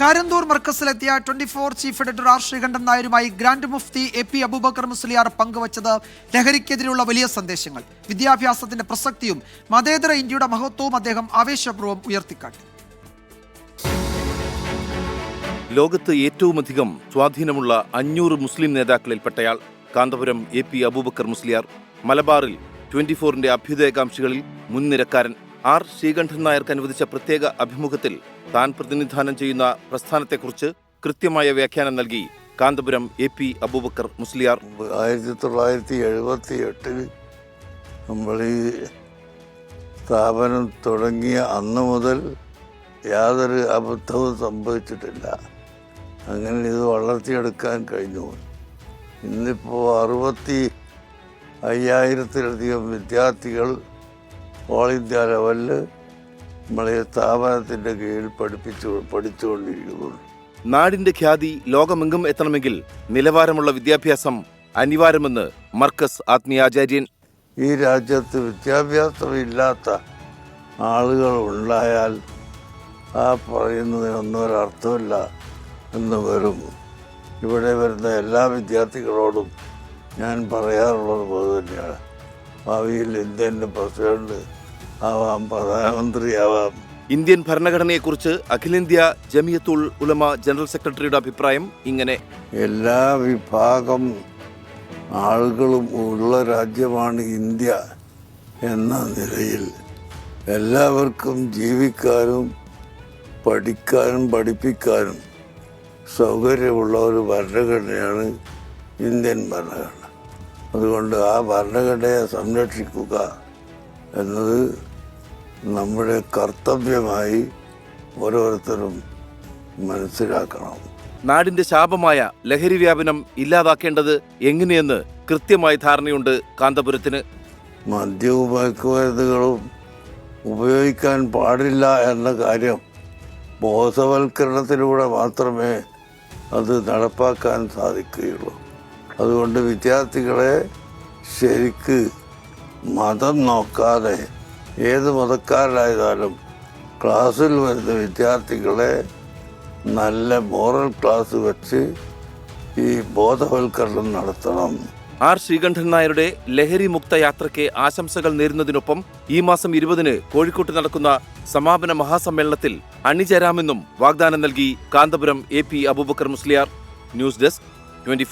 Karanthur മർക്കസിലെത്തിയ twenty four chief editor R Sreekandan നായരുമായി grand മുഫ്തി A P Abubakar Musliyar പങ്കുവച്ചത് ലഹരിക്കെതിരെയുള്ള വലിയ സന്ദേശങ്ങൾ. വിദ്യാഭ്യാസത്തിന്റെ പ്രസക്തിയും മതേതര ഇന്ത്യയുടെ മഹത്വവും അദ്ദേഹം ആവേശപൂർവം ഉയർത്തിക്കാട്ടി. ലോകത്ത് ഏറ്റവുമധികം സ്വാധീനമുള്ള അഞ്ഞൂറ് മുസ്ലിം നേതാക്കളിൽപ്പെട്ടയാൾ കാന്തപുരം എ പി അബൂബക്കർ മുസ്ലിയാർ. മലബാറിൽ ട്വന്റി ഫോറിന്റെ അഭ്യുദയകാംക്ഷികളിൽ മുൻനിരക്കാരൻ ആർ ശ്രീകണ്ഠൻ നായർക്ക് അനുവദിച്ച പ്രത്യേക അഭിമുഖത്തിൽ താൻ പ്രതിനിധാനം ചെയ്യുന്ന പ്രസ്ഥാനത്തെക്കുറിച്ച് കൃത്യമായ വ്യാഖ്യാനം നൽകി കാന്തപുരം എ പി അബൂബക്കർ മുസ്ലിയാർ. ആയിരത്തി തൊള്ളായിരത്തി എഴുപത്തി എട്ടിൽ നമ്മൾ ഈ സ്ഥാപനം തുടങ്ങിയ അന്ന് മുതൽ യാതൊരു അബദ്ധവും സംഭവിച്ചിട്ടില്ല. അങ്ങനെ ഇത് വളർത്തിയെടുക്കാൻ കഴിഞ്ഞു. ഇന്നിപ്പോൾ അറുപത്തി അയ്യായിരത്തിലധികം വിദ്യാർത്ഥികൾ ഓൾ ഇന്ത്യ ലെവലിൽ നമ്മളെ സ്ഥാപനത്തിന്റെ കീഴിൽ പഠിപ്പിച്ചു പഠിച്ചുകൊണ്ടിരിക്കുന്നു. നാടിന്റെ ഖ്യാതി ലോകമെങ്ങും എത്തണമെങ്കിൽ നിലവാരമുള്ള വിദ്യാഭ്യാസം അനിവാര്യമെന്ന് മർക്കസ് ആത്മീയാചാര്യൻ. ഈ രാജ്യത്ത് വിദ്യാഭ്യാസമില്ലാത്ത ആളുകൾ ഉണ്ടായാൽ ആ പറയുന്നതിനൊന്നും ഒരർത്ഥമില്ല എന്ന് വരും. ഇവിടെ വരുന്ന എല്ലാ വിദ്യാർത്ഥികളോടും ഞാൻ പറയാറുള്ളത് പോലെ തന്നെയാണ്. ഭാവിയിൽ ഇന്ത്യന്റെ പ്രസിഡന്റ് ആവാം പ്രധാനമന്ത്രിയാവാം. ഇന്ത്യൻ ഭരണഘടനയെക്കുറിച്ച് അഖിലേന്ത്യാ ജമിയത്തുൽ ഉലമ ജനറൽ സെക്രട്ടറിയുടെ അഭിപ്രായം ഇങ്ങനെ. എല്ലാ വിഭാഗം ആളുകളും ഉള്ള രാജ്യമാണ് ഇന്ത്യ എന്ന നിലയിൽ എല്ലാവർക്കും ജീവിക്കാനും പഠിക്കാനും പഠിപ്പിക്കാനും സൗകര്യമുള്ള ഒരു ഭരണഘടനയാണ് ഇന്ത്യൻ ഭരണഘടന. അതുകൊണ്ട് ആ ഭരണഘടനയെ സംരക്ഷിക്കുക എന്നത് നമ്മുടെ കർത്തവ്യമായി ഓരോരുത്തരും മനസ്സിലാക്കണം. നാടിന്റെ ശാപമായ ലഹരി വ്യാപനം ഇല്ലാതാക്കേണ്ടത് എങ്ങനെയെന്ന് കൃത്യമായി ധാരണയുണ്ട് കാന്തപുരത്തിന്. മദ്യവും മയക്കുമരുന്നുകളും ഉപയോഗിക്കാൻ പാടില്ല എന്ന കാര്യം ബോധവൽക്കരണത്തിലൂടെ മാത്രമേ അത് നടപ്പാക്കാൻ സാധിക്കുകയുള്ളൂ. അതുകൊണ്ട് വിദ്യാർത്ഥികളെ ശരിക്ക് മതം നോക്കാതെ ഏത് മതക്കാരായാലും ക്ലാസ്സിൽ വരുന്ന വിദ്യാർത്ഥികളെ നല്ല മോറൽ ക്ലാസ് വെച്ച് ഈ ബോധവൽക്കരണം നടത്തണം. ആർ ശ്രീകണ്ഠൻ നായരുടെ ലഹരി മുക്ത യാത്രയ്ക്ക് ആശംസകൾ നേരുന്നതിനൊപ്പം ഈ മാസം ഇരുപതിന് കോഴിക്കോട്ട് നടക്കുന്ന സമാപന മഹാസമ്മേളനത്തിൽ അണിചേരാമെന്നും വാഗ്ദാനം നൽകി Kanthapuram A P Abubakar Musliyar. News desk twenty